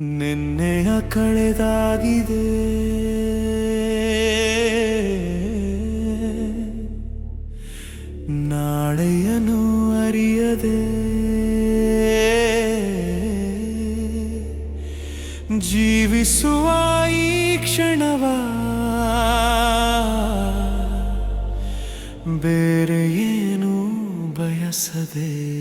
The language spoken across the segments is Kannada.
ನಿನ್ನೆಯ ಕಳೆದಾಗಿದೆ. ನಾಳೆಯನು ಅರಿಯದೆ. ಜೀವಿಸುವ ಈ ಕ್ಷಣವ ಬೇರೆ ಏನು ಬಯಸದೆ.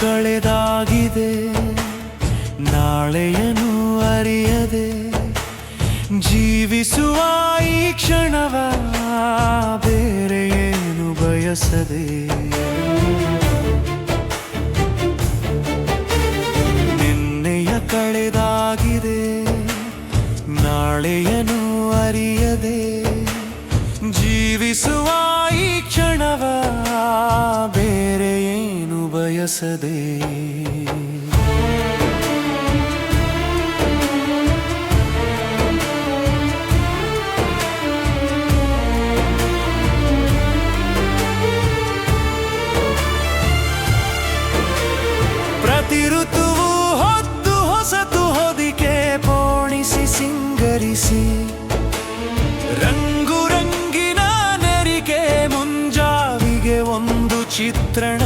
ಕಳೆದಾಗಿದೆ. ನಾಳೆಯನು ಅರಿಯದೆ. ಜೀವಿಸುವ ಈ ಕ್ಷಣವ ಬೇರೆ ಏನು ಬಯಸದೆ. ನಿನ್ನೆಯ ಕಳೆದಾಗಿದೆ. ನಾಳೆಯನು ಅರಿಯದೆ. ಜೀವಿಸುವ ಈ ಕ್ಷಣವ ಬಯಸದೆ ಪ್ರತಿ ಋತುವು ಹೊತ್ತು ಹೊಸತು ಹೊದಿಕೆ ಪೋಣಿಸಿ ಸಿಂಗರಿಸಿ. ರಂಗು ರಂಗಿನ ನೆರಿಗೆ ಮುಂಜಾವಿಗೆ ಒಂದು ಚಿತ್ರಣದ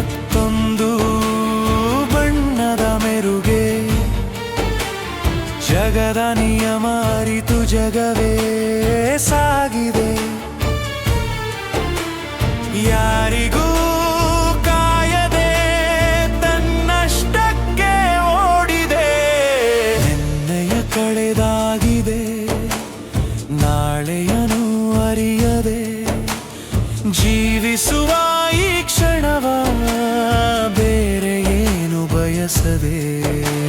ಮತ್ತೊಂದು ಬಣ್ಣದ ಮೆರುಗೆ. ಜಗದ ನಿಯಮ ಅರಿತು ಜಗವೇ ಸಾಗಿದೆ. ಯಾರಿಗೂ ಕಾಯದೆ ತನ್ನಷ್ಟಕ್ಕೆ ಓಡಿದೆ. ನಿನ್ನೆಯ ಕಳೆದಾಗಿದೆ, ನಾಳೆಯನು ಅರಿಯದೆ. ಜೀವಿಸುವ ಏನು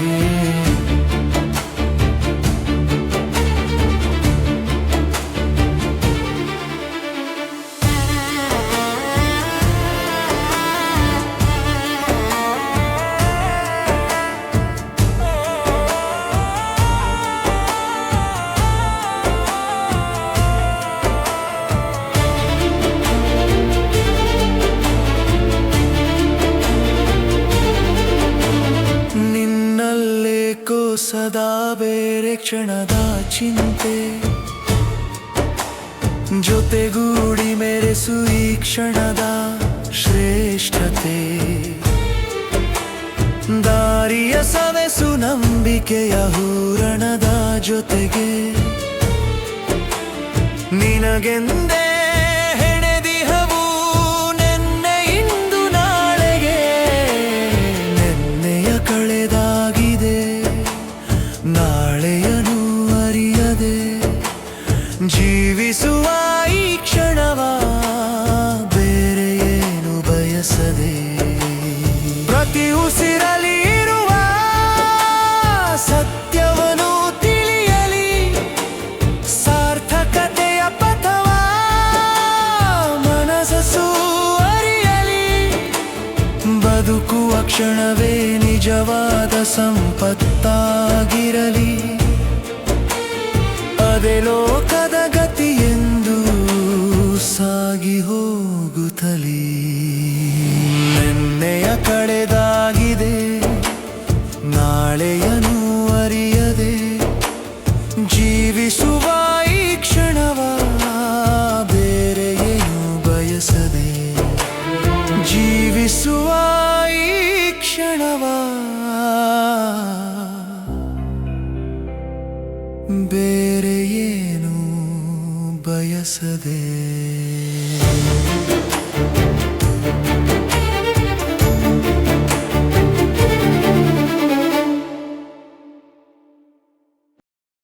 ಸದಾ ಬೇರೆ ಕ್ಷಣದ ಚಿಂತೆ. ಜೊತೆಗೂಡಿ ಮೆರೆಸು ಈ ಕ್ಷಣದ ಶ್ರೇಷ್ಠತೆ. ದಾರಿಯ ಸವೆಸು ನಂಬಿಕೆಯ ಹೂರಣದ ಜೊತೆಗೆ. ನಿನಗೆಂದೇ ಬದುಕುವ ಕ್ಷಣವೇ ನಿಜವಾದ ಸಂಪತ್ತಾಗಿರಲಿ. ಅದೇ ಲೋಕದ ಗತಿಯೆಂದು ಸಾಗಿ ಹೋಗುತ್ತಲಿ. ನಿನ್ನೆಯ ಕಳೆದಾಗಿದೆ, ನಾಳೆಯನು ಅರಿಯದೆ. ಜೀವಿಸುವ ಈ ಕ್ಷಣವ ಬೇರೆ ಏನು ಬಯಸದೆ. ಜೀವಿಸುವ ಬೇರೆ ಏನು ಬಯಸದೆ?